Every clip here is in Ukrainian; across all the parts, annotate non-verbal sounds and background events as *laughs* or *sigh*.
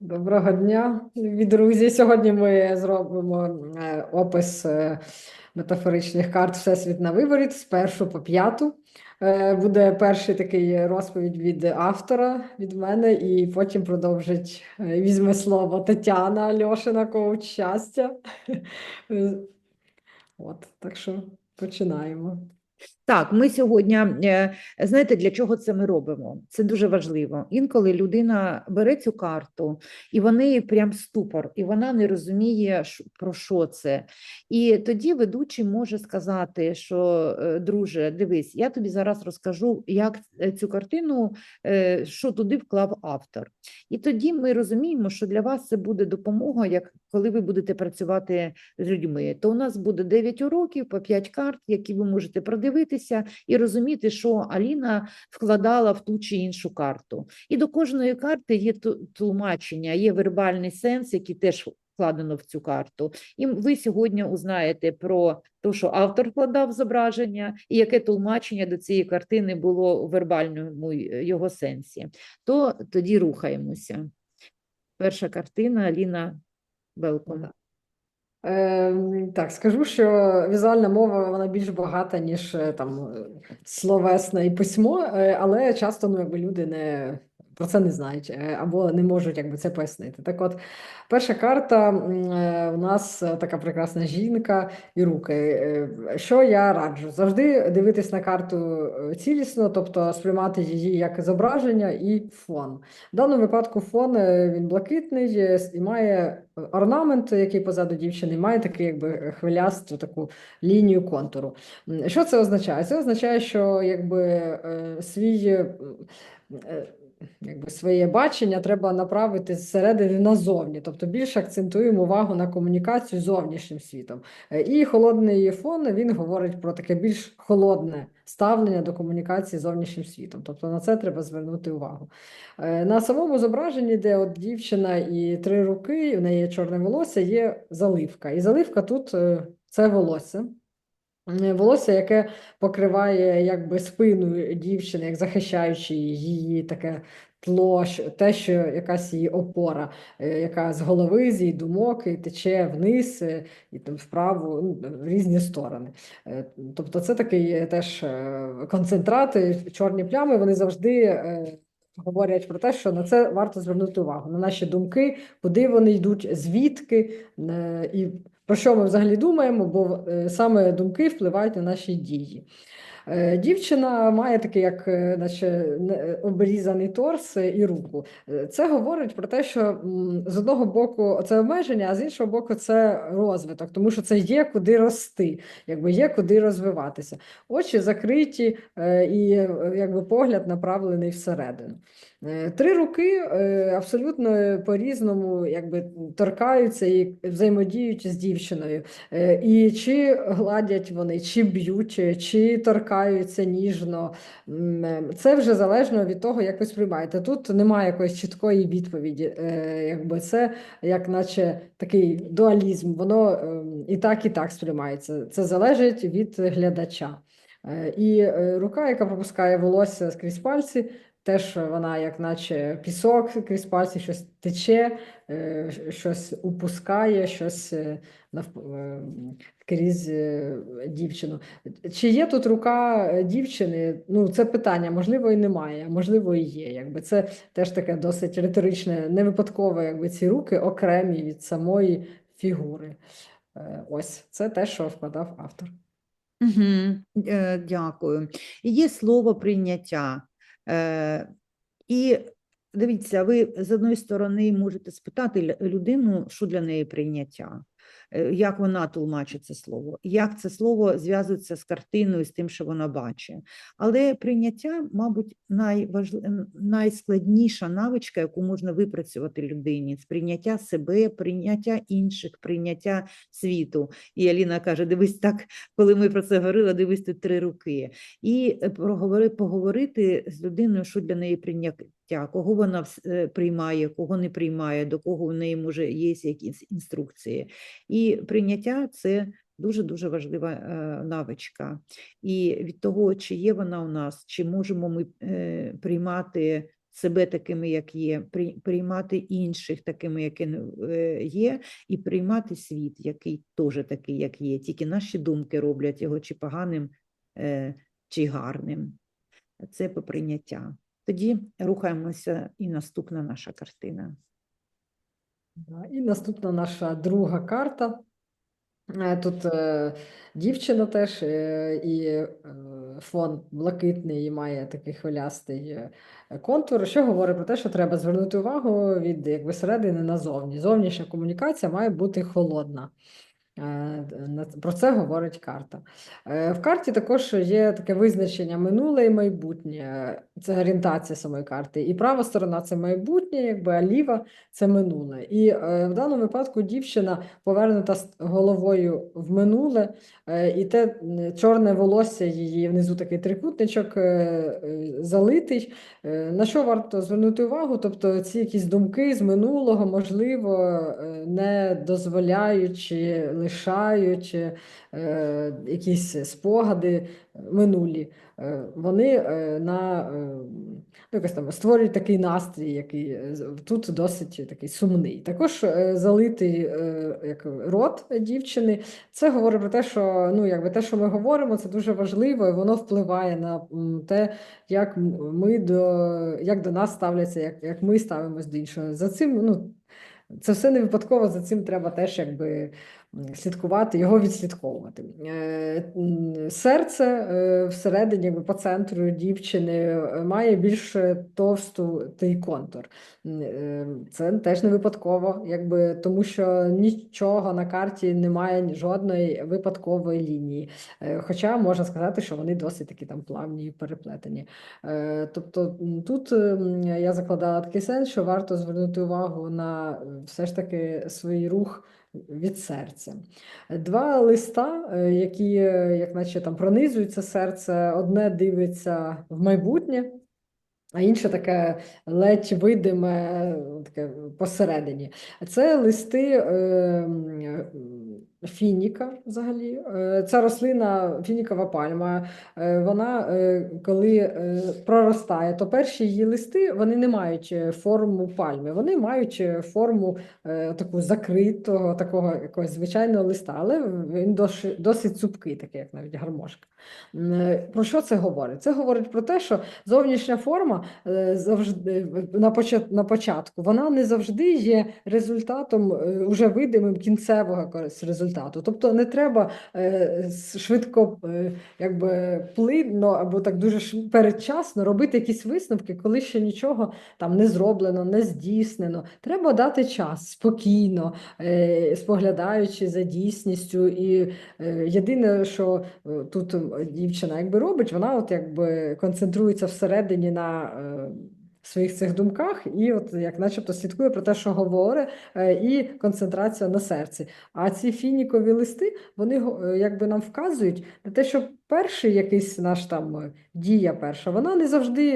Доброго дня, друзі. Сьогодні ми зробимо е, опис е, метафоричних карт Всесвіт на виворіт з першу по п'яту. Е, Буде перший такий розповідь від автора, від мене, і потім продовжить, візьме слово Тетяна Льошина, коуч щастя. *laughs* От, так що починаємо. Так, ми сьогодні, е, знаєте, для чого це ми робимо? Це дуже важливо. Інколи людина бере цю карту, і в неї прям ступор, і вона не розуміє, про що це. І тоді ведучий може сказати, що, е, друже, дивись, я тобі зараз розкажу, як е, цю картину, що туди вклав автор. І тоді ми розуміємо, що для вас це буде допомога, як коли ви будете працювати з людьми. То у нас буде 9 уроків по 5 карт, які ви можете продивитися і розуміти, що Аліна вкладала в ту чи іншу карту. І до кожної карти є тлумачення, є вербальний сенс, який теж вкладено в цю карту. І ви сьогодні узнаєте про те, що автор вкладав зображення, і яке тлумачення до цієї картини було у вербальному його сенсі. То тоді рухаємося. Перша картина Аліна Белком. Да. Ем, так, скажу, що візуальна мова вона більш багата, ніж е, там словесна словесне і письмо, е, але часто ну, якби люди не про це не знають е, або не можуть якби, це пояснити. Так от, перша карта е, у нас е, така прекрасна жінка і руки. Що я раджу? Завжди дивитись на карту цілісно, тобто сприймати її як зображення і фон. В даному випадку фон він блакитний і має орнамент, який позаду дівчини, має такий якби хвилясту таку лінію контуру. Що це означає? Це означає, що якби свій. Якби своє бачення треба направити зсередини назовні, тобто більше акцентуємо увагу на комунікацію з зовнішнім світом. Е, І холодний фон він говорить про таке більш холодне ставлення до комунікації з зовнішнім світом. Тобто на це треба звернути увагу. Е, На самому зображенні, де от дівчина і три руки, в неї чорне волосся, є заливка. І заливка тут е, це волосся. Е, Волосся, яке покриває якби спину дівчини, як захищаючи її таке тло, те, що якась її опора, е, яка з голови, з її думок і тече вниз е, і там вправо, ну, в різні сторони. Тобто це такий теж концентрат, чорні плями, вони завжди говорять про те, що на це варто звернути увагу, на наші думки, куди вони йдуть, звідки і про що ми взагалі думаємо, бо е, саме думки впливають на наші дії. Е, Дівчина має такий, як е, наче, обрізаний торс е, і руку. Е, Це говорить про те, що з одного боку це обмеження, а з іншого боку, це розвиток, тому що це є куди рости, якби є куди розвиватися. Очі закриті е, і е, якби погляд направлений всередину. Е, Три руки е, абсолютно по-різному якби, торкаються і взаємодіють з дівчиною. Е, І чи гладять вони, чи б'ють, е, чи торкаються ніжно. Е, Це вже залежно від того, як ви сприймаєте. Тут немає якоїсь чіткої відповіді. Е, Якби це як наче такий дуалізм, воно ем, і так, і так сприймається. Це залежить від глядача. Е, І е, рука, яка пропускає волосся скрізь пальці, теж вона, як наче пісок крізь пальці, щось тече, щось упускає, щось е, навп- е, крізь е, дівчину. Чи є тут рука е, дівчини? Ну, це питання, можливо, і немає, можливо, і є. Якби це теж таке досить риторичне, не випадково, якби ці руки окремі від самої фігури. Е, Ось це те, що вкладав автор. Угу, дякую. Є слово прийняття. І дивіться, ви з одної сторони можете спитати людину, що для неї прийняття, як вона тлумачить це слово, як це слово зв'язується з картиною, з тим, що вона бачить. Але прийняття, мабуть, найважли... найскладніша навичка, яку можна випрацювати людині, прийняття себе, прийняття інших, прийняття світу. І Аліна каже: дивись, так, коли ми про це говорили, дивись тут три руки. І е, проговори, поговорити з людиною, що для неї прийняття, кого вона е, приймає, кого не приймає, до кого в неї може є якісь інструкції. І прийняття це дуже-дуже важлива е, навичка. І від того, чи є вона у нас, чи можемо ми е, приймати себе такими, як є, приймати інших такими, які е, є, і приймати світ, який теж такий, як є. Тільки наші думки роблять його чи поганим, чи гарним. Це по прийняття. Тоді рухаємося, і наступна наша картина. І наступна наша друга карта. Е, Тут е, дівчина теж, е, і фон блакитний і має такий хвилястий контур, що говорить про те, що треба звернути увагу від якби середини назовні. Зовнішня комунікація має бути холодна. Е, Про це говорить карта. Е, В карті також є таке визначення минуле і майбутнє. Це орієнтація самої карти. І права сторона це майбутнє, якби, а ліва це минуле. І е, в даному випадку дівчина повернута головою в минуле, і те чорне волосся її внизу такий трикутничок залитий. На що варто звернути увагу? Тобто ці якісь думки з минулого, можливо, не дозволяючи, лишаючи е, якісь спогади минулі, е, вони е, на ну, якось там створюють такий настрій, який тут досить такий сумний. Також залитий як рот дівчини. Це говорить про те, що ну, якби те, що ми говоримо, це дуже важливо, і воно впливає на те, як ми до, як до нас ставляться, як, як ми ставимось до іншого. За цим, ну, це все не випадково, за цим треба теж якби слідкувати, його відслідковувати. Е, Серце е, всередині, по центру дівчини, е, має більш товсту той контур. Це теж не випадково, якби, тому що нічого на карті немає жодної випадкової лінії. Хоча можна сказати, що вони досить такі там плавні і переплетені. Тобто тут я закладала такий сенс, що варто звернути увагу на все ж таки свій рух від серця. Два листа, е, які, е, як наче там пронизуються серце, одне дивиться в майбутнє. А інше таке ледь видиме, е, таке посередині. Це листи е, м, фініка взагалі. Е, Ця рослина, фінікова пальма, е, вона е, коли проростає, то перші її листи вони не мають форму пальми, вони мають форму таку закритого, такого якогось звичайного листа, але він досить, цупкий, такий, як навіть гармошка. Про що це говорить? Це говорить про те, що зовнішня форма завжди на почат- на початку вона не завжди є результатом уже видимим кінцевого якогось результату. Тобто не треба е, швидко, е, якби плинно або так дуже передчасно робити якісь висновки, коли ще нічого там не зроблено, не здійснено. Треба дати час спокійно, е, споглядаючи за дійсністю. І єдине, що тут дівчина якби робить, вона от якби концентрується всередині на своїх цих думках, і от як начебто слідкує про те, що говорить, е, і концентрація на серці. А ці фінікові листи, вони е, якби нам вказують на те, що перший якийсь наш там е, дія перша, вона не завжди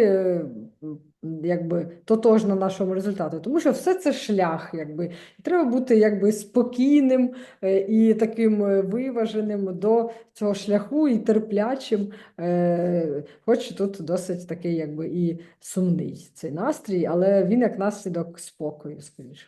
якби тотожна нашому результату, тому що все це шлях, якби і треба бути якби спокійним е, і таким е, виваженим до цього шляху і терплячим, е, хоч тут досить такий якби і сумний цей настрій, але він як наслідок спокою, скоріше.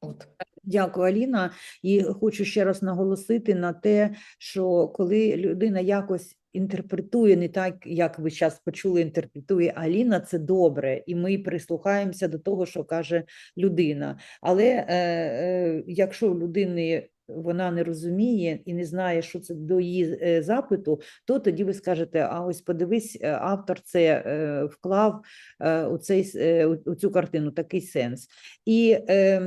От. Дякую, Аліна. І хочу ще раз наголосити на те, що коли людина якось інтерпретує не так, як ви зараз почули, інтерпретує Аліна, це добре, і ми прислухаємося до того, що каже людина. Але е, е, якщо у людини вона не розуміє і не знає, що це до її е, запиту, то тоді ви скажете: а ось подивись, е, автор це е, вклав у, цей, у, цю картину такий сенс. І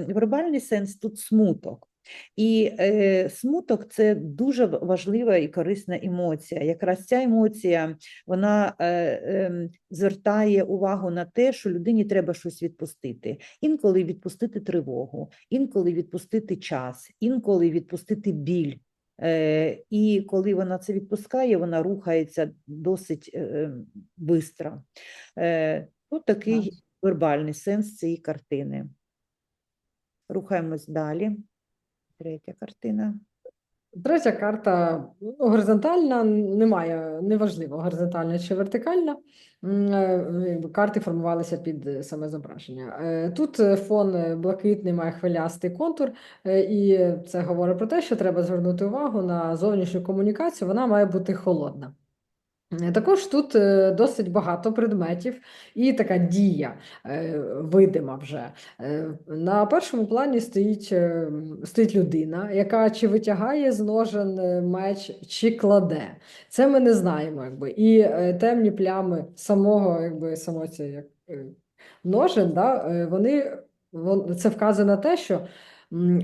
вербальний сенс тут смуток. І е, смуток це дуже важлива і корисна емоція. Якраз ця емоція вона е, ем, звертає увагу на те, що людині треба щось відпустити. Інколи відпустити тривогу, інколи відпустити час, інколи відпустити біль. Е, і коли вона це відпускає, вона рухається досить е, швидко. Е, от такий вербальний сенс цієї картини. Рухаємось далі. Третя картина. Третя карта ну, горизонтальна, немає, неважливо, горизонтальна чи вертикальна. Е, Карти формувалися під саме зображення. Е, Тут фон блакитний має хвилястий контур, е, і це говорить про те, що треба звернути увагу на зовнішню комунікацію, вона має бути холодна. Е, Також тут е, досить багато предметів і така дія е, видима вже. На першому плані стоїть, стоїть людина, яка чи витягає з ножен меч, чи кладе. Це ми не знаємо. Якби. І темні плями самого, якби, само як, ножен, да, вони, вон- це вказує на те, що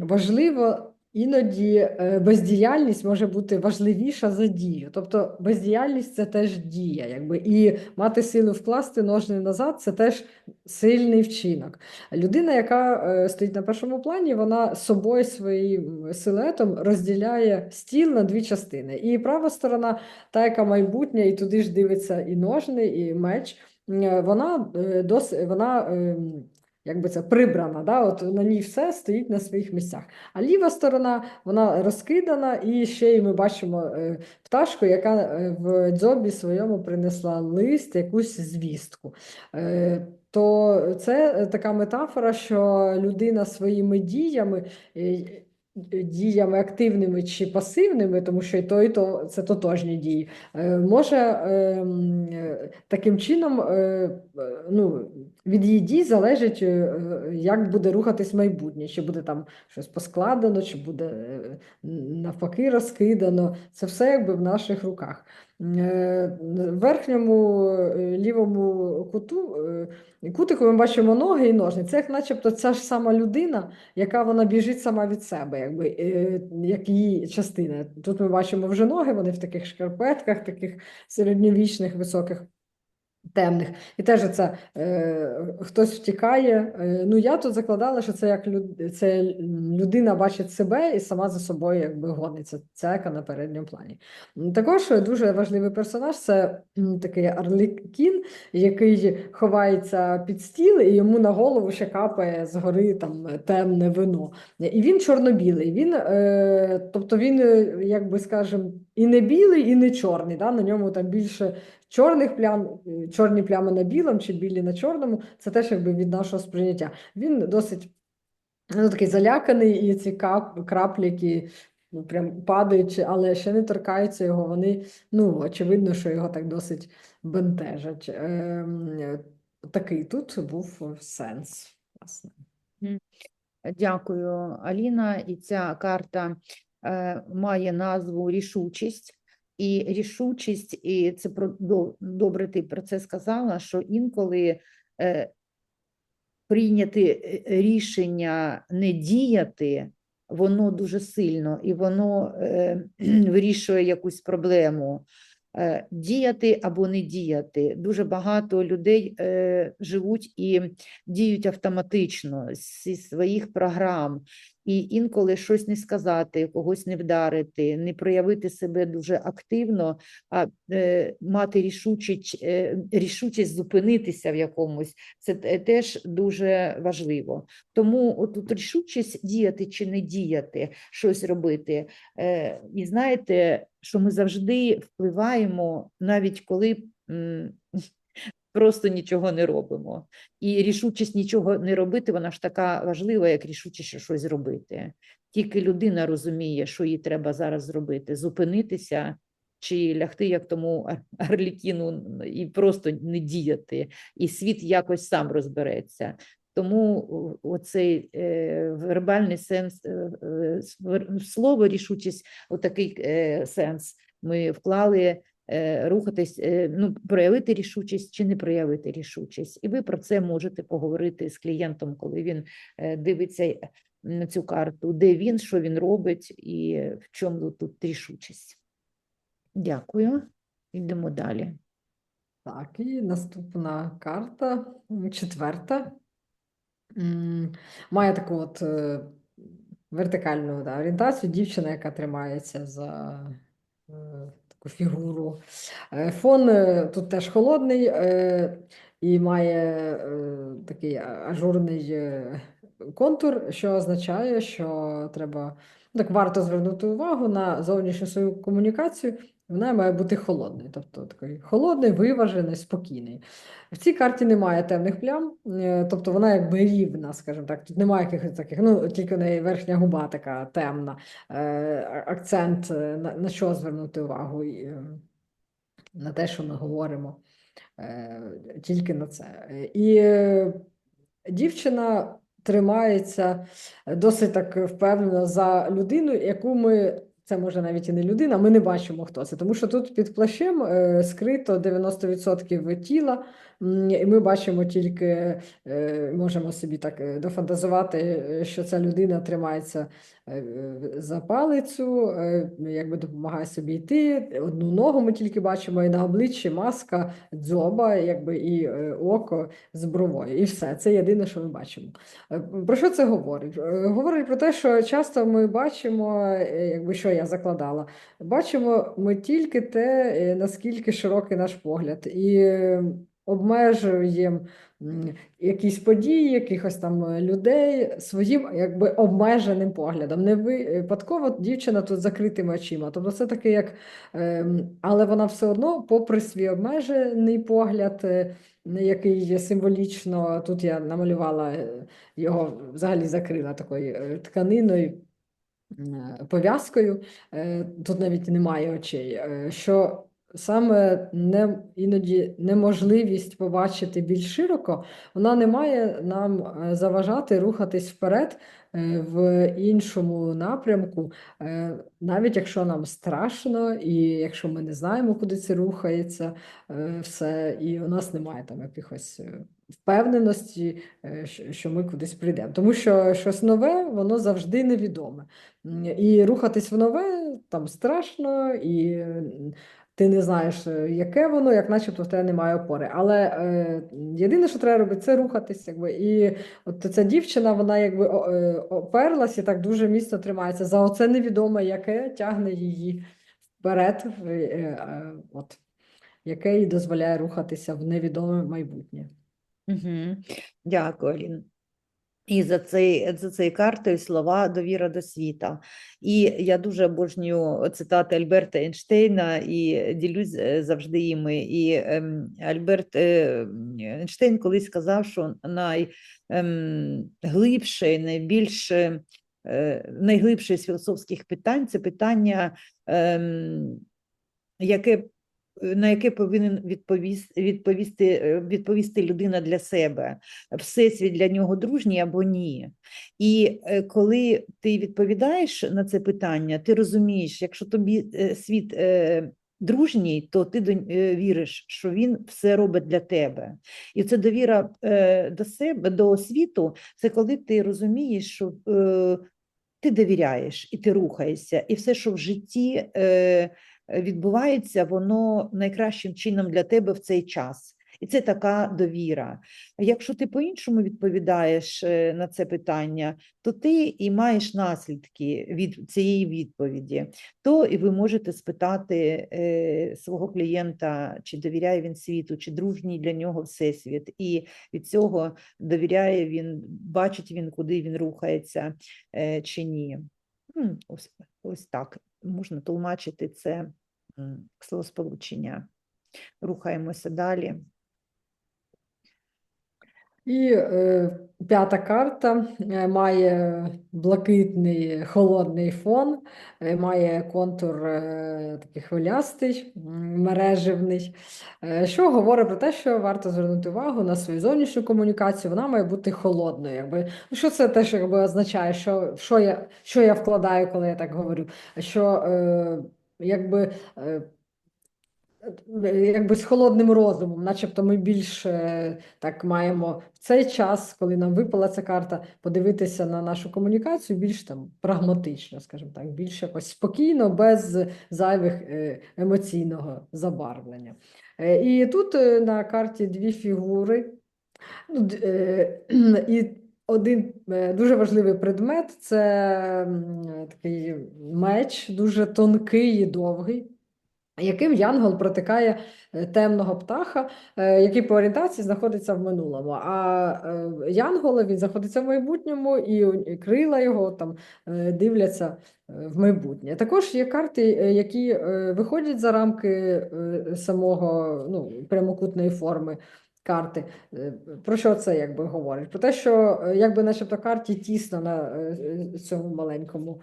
важливо. Іноді е, бездіяльність може бути важливіша за дію. Тобто бездіяльність це теж дія, якби і мати силу вкласти ножни назад це теж сильний вчинок. Людина, яка е, стоїть на першому плані, вона собою своїм силуетом розділяє стіл на дві частини. І права сторона, та, яка майбутня, і туди ж дивиться і ножни, і меч. е, Вона е, дос, вона. Якби це прибрана, да? От на ній все стоїть на своїх місцях. А ліва сторона вона розкидана, і ще й ми бачимо е, пташку, яка е, в дзьобі своєму принесла лист, якусь звістку. Е, То це така метафора, що людина своїми діями. Діями активними чи пасивними, тому що і то, і то це тотожні дії, може ем, таким чином ну, від її дій залежить, е, як буде рухатись майбутнє, чи буде там щось поскладено, чи буде е, навпаки розкидано. Це все якби в наших руках. Е, В верхньому лівому куту кутику ми бачимо ноги і ножниці. Це як начебто ця ж сама людина, яка вона біжить сама від себе, якби, як її частина. Тут ми бачимо вже ноги, вони в таких шкарпетках, таких середньовічних, високих. Темних. І теж це е, хтось втікає. Е, ну, я тут закладала, що це як люд, це людина бачить себе і сама за собою якби гониться. Це яка на передньому плані. Також дуже важливий персонаж це м, такий Арлікін, який ховається під стіл, і йому на голову ще капає згори там темне вино. І він чорно-білий. Він, е, тобто він, е, як би скажемо, і не білий, і не чорний. Да? На ньому там більше чорних плям, е, чорні плями на білому чи білі на чорному, це теж якби від нашого сприйняття. Він досить ну, такий заляканий, і ці краплі, які ну, прям падають, але ще не торкаються його, вони, ну, очевидно, що його так досить бентежать. Е, такий тут був сенс, власне. Дякую, Аліна. І ця карта е, має назву рішучість. І рішучість, і це про добре, ти про це сказала, що інколи е, прийняти е, рішення не діяти, воно дуже сильно і воно е, *clears throat* вирішує якусь проблему. Е, Діяти або не діяти. Дуже багато людей е, живуть і діють автоматично зі своїх програм, і інколи щось не сказати, когось не вдарити, не проявити себе дуже активно, а е, мати рішучість, е, рішучість зупинитися в якомусь. Це теж дуже важливо. Тому отут рішучість діяти чи не діяти, щось робити. Е, і знаєте, що ми завжди впливаємо, навіть коли просто нічого не робимо. І рішучість нічого не робити, вона ж така важлива, як рішучість що щось зробити. Тільки людина розуміє, що їй треба зараз зробити: зупинитися чи лягти, як тому Арлікіну, і просто не діяти, і світ якось сам розбереться. Тому оцей е, вербальний сенс е, е, слово рішучість, отакий сенс ми вклали рухатись, е, ну, проявити рішучість чи не проявити рішучість. І ви про це можете поговорити з клієнтом, коли він е, дивиться на цю карту, де він, що він робить і в чому тут рішучість. Дякую. Йдемо далі. Так, і наступна карта, четверта. Має таку от е, вертикальну да, орієнтацію. Дівчина, яка тримається за е, фігуру. Е, Фон е, тут теж холодний е, і має такий ажурний контур, що означає, що треба Так варто звернути увагу на зовнішню свою комунікацію. Вона має бути холодною, тобто такий холодний, виважений, спокійний. В цій карті немає темних плям, е, тобто вона якби рівна, скажімо так. Тут немає якихось таких, ну тільки в неї верхня губа така темна. Е, Акцент е, на, на що звернути увагу? На те, що ми говоримо, тільки на це. І дівчина тримається досить так впевнено за людину, яку ми. Це може навіть і не людина, ми не бачимо, хто це. Тому що тут під плащем е, скрито 90% тіла, і ми бачимо тільки, е, можемо собі так е, дофантазувати, е, що ця людина тримається за палицю, якби допомагає собі йти. Одну ногу ми тільки бачимо, і на обличчі маска, дзьоба, якби і око з бровою. І все. Це єдине, що ми бачимо. Про що це говорить? Говорить про те, що часто ми бачимо, якби що я закладала, бачимо ми тільки те, наскільки широкий наш погляд, і обмежуємо якісь події, якихось там е, людей своїм якби обмеженим поглядом. Не випадково дівчина тут закритими очима. Тобто це таке, як, ем, але вона все одно, попри свій обмежений погляд, е, який символічно, тут я намалювала е, його взагалі закрила такою е, тканиною, е, пов'язкою, е, тут навіть немає очей, е, що саме не, іноді неможливість побачити більш широко, вона не має нам е, заважати рухатись вперед е, в іншому напрямку, е, навіть якщо нам страшно, і якщо ми не знаємо, куди це рухається, все, і у нас немає там якихось впевненості, що- ми кудись прийдемо. Тому що щось нове, воно завжди невідоме. І рухатись в нове там страшно, і ти не знаєш, е, яке воно, як начебто в тебе немає опори. Але е, єдине, що треба робити, це рухатись. Якби. І от ця дівчина, вона якби е, оперлась і так дуже міцно тримається за оце невідоме, яке тягне її вперед, е, е, от, яке їй дозволяє рухатися в невідоме майбутнє. Угу. Дякую, Алін. І за цей, за цією картою слова довіра до світа. І я дуже обожнюю цитати Альберта Ейнштейна і ділюсь е, завжди їми. І ем, Альберт е, Ейнштейн колись сказав, що найглибше, найбільш е, найглибше з філософських питань це питання, ем, яке на яке повинен відповісти, відповісти, е, відповісти людина для себе, всесвіт для нього дружній або ні. І е, коли ти відповідаєш на це питання, ти розумієш, якщо тобі е, світ дружній, то ти віриш, що він все робить для тебе. І це довіра до себе, до світу, це коли ти розумієш, що ти довіряєш і ти рухаєшся, і все, що в житті. Е, відбувається, воно найкращим чином для тебе в цей час. І це така довіра. Якщо ти по-іншому відповідаєш е, на це питання, то ти і маєш наслідки від цієї відповіді. То і ви можете спитати е, свого клієнта, чи довіряє він світу, чи дружній для нього всесвіт, і від цього довіряє він, бачить він, куди він рухається, е, чи ні. Ось, ось так можна тлумачити це словосполучення. Рухаємося далі. І е, п'ята карта е, має блакитний холодний фон, е, має контур е, такий хвилястий, м, мереживний, е, що говорить про те, що варто звернути увагу на свою зовнішню комунікацію, вона має бути холодною. Якби. Ну, що це теж якби, означає, що, що, я, що я вкладаю, коли я так говорю? Що е, якби. Е, Якби з холодним розумом, начебто ми більш е, так маємо в цей час, коли нам випала ця карта, подивитися на нашу комунікацію більш там прагматично, скажімо так, більш якось спокійно, без зайвих е, емоційного забарвлення. Е, І тут е, на карті дві фігури. Ну, і один дуже важливий предмет це такий меч, дуже тонкий і довгий. Яким янгол протикає е, темного птаха, е, який по орієнтації знаходиться в минулому. А е, янголи він знаходиться в майбутньому, і крила його там дивляться в майбутнє. Також є карти, які виходять за рамки самого ну, прямокутної форми. Карти. Про що це якби говорить? Про те, що якби начебто карті тісно на цьому маленькому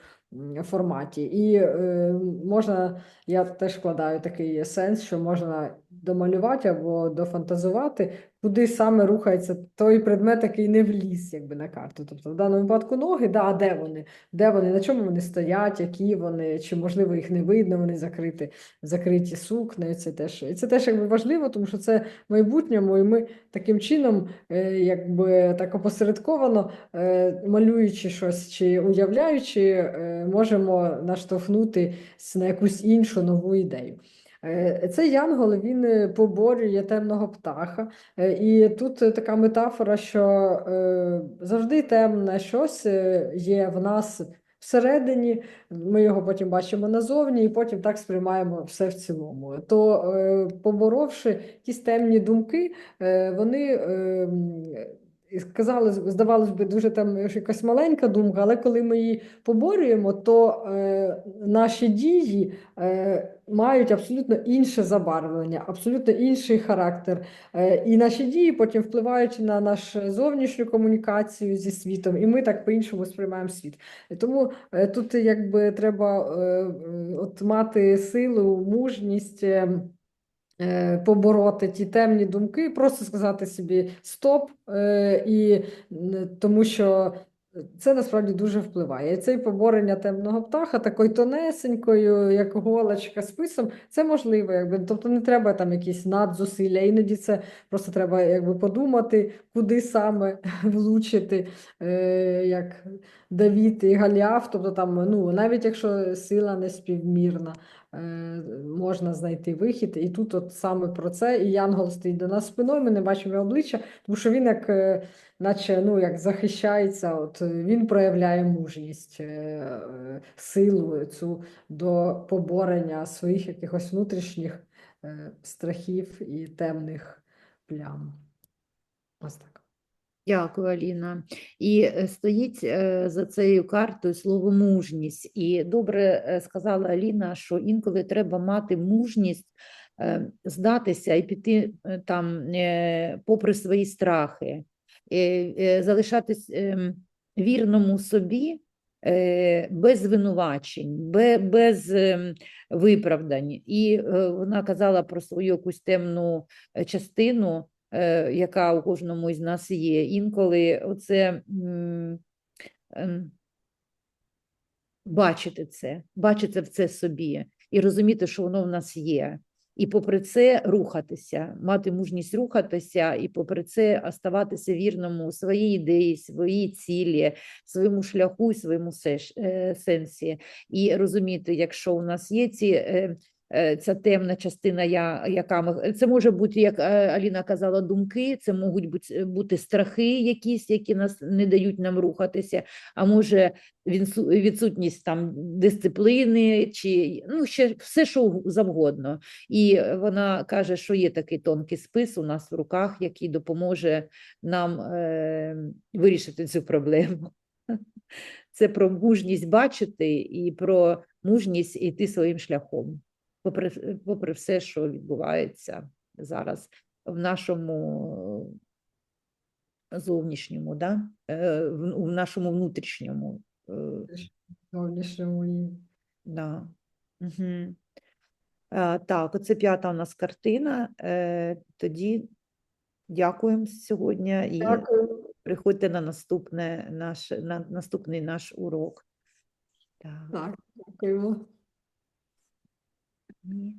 форматі. І е, можна, я теж вкладаю такий сенс, що можна домалювати або дофантазувати, куди саме рухається той предмет, який не вліз якби, на карту. Тобто в даному випадку ноги, да, а де вони? Де вони, на чому вони стоять, які вони, чи можливо їх не видно, вони закриті, закриті сукнею. Це теж, і це теж якби важливо, тому що це в майбутньому, і ми таким чином, е, якби так опосередковано, е, малюючи щось чи уявляючи, е, можемо наштовхнутись на якусь іншу нову ідею. Е, Цей янгол він е, поборює темного птаха, Е, і тут така метафора, що завжди темне щось є в нас всередині, ми його потім бачимо назовні, і потім так сприймаємо все в цілому. То, поборовши якісь темні думки, вони. І Сказали, здавалось би, дуже там якась маленька думка, але коли ми її поборюємо, то е, наші дії е, мають абсолютно інше забарвлення, абсолютно інший характер. Е, і наші дії потім впливають на нашу зовнішню комунікацію зі світом, і ми так по-іншому сприймаємо світ. Тому е, тут якби треба е, от мати силу, мужність. е, Побороти ті темні думки, просто сказати собі стоп, е, і тому що це насправді дуже впливає. І це поборення темного птаха такою тонесенькою, як голочка списом, це можливо, якби. Тобто не треба там якісь надзусилля. Іноді це просто треба якби подумати, куди саме *laughs* влучити, е, як Давід і Галіаф. Тобто там, ну, навіть якщо сила не співмірна, е, можна знайти вихід. І тут от саме про це. І Янгол стоїть до нас спиною, ми не бачимо його обличчя, тому що він як. е, наче ну, як захищається, от він проявляє мужність, е, е, силу цю до поборення своїх якихось внутрішніх страхів і темних плям. Ось так. Дякую, Аліна. І е, стоїть е, за цією картою слово мужність. І добре е, сказала Аліна, що інколи треба мати мужність здатися і піти там попри свої страхи, залишатись ем, вірному собі. Без звинувачень, без ем, виправдань. І вона казала про свою якусь темну частину, яка у кожному із нас є. Інколи оце ем, бачити це, бачити в це собі і розуміти, що воно в нас є. І попри це рухатися, мати мужність рухатися, і попри це оставатися вірному своїй ідеї, своїй цілі, своєму шляху своєму е, сенсі. І розуміти, якщо у нас є ці е, е, ця темна частина, я, яка ми, це може бути, як е, Аліна казала, думки, це можуть бути, бути страхи якісь, які нас не дають нам рухатися, а може відсутність там дисципліни, чи ну, ще все, що завгодно. І вона каже, що є такий тонкий спис у нас в руках, який допоможе нам е, вирішити цю проблему. *laughs* Це про мужність бачити і про мужність йти своїм шляхом, попри, попри все, що відбувається зараз в нашому зовнішньому, да? е, в, в нашому внутрішньому. е, Зовнішньому Да. Угу. Так, оце п'ята у нас картина. Е, тоді дякуємо сьогодні і Дякую. приходьте на наступне наш, на наступний наш урок. Так. Так, дякуємо. Ні.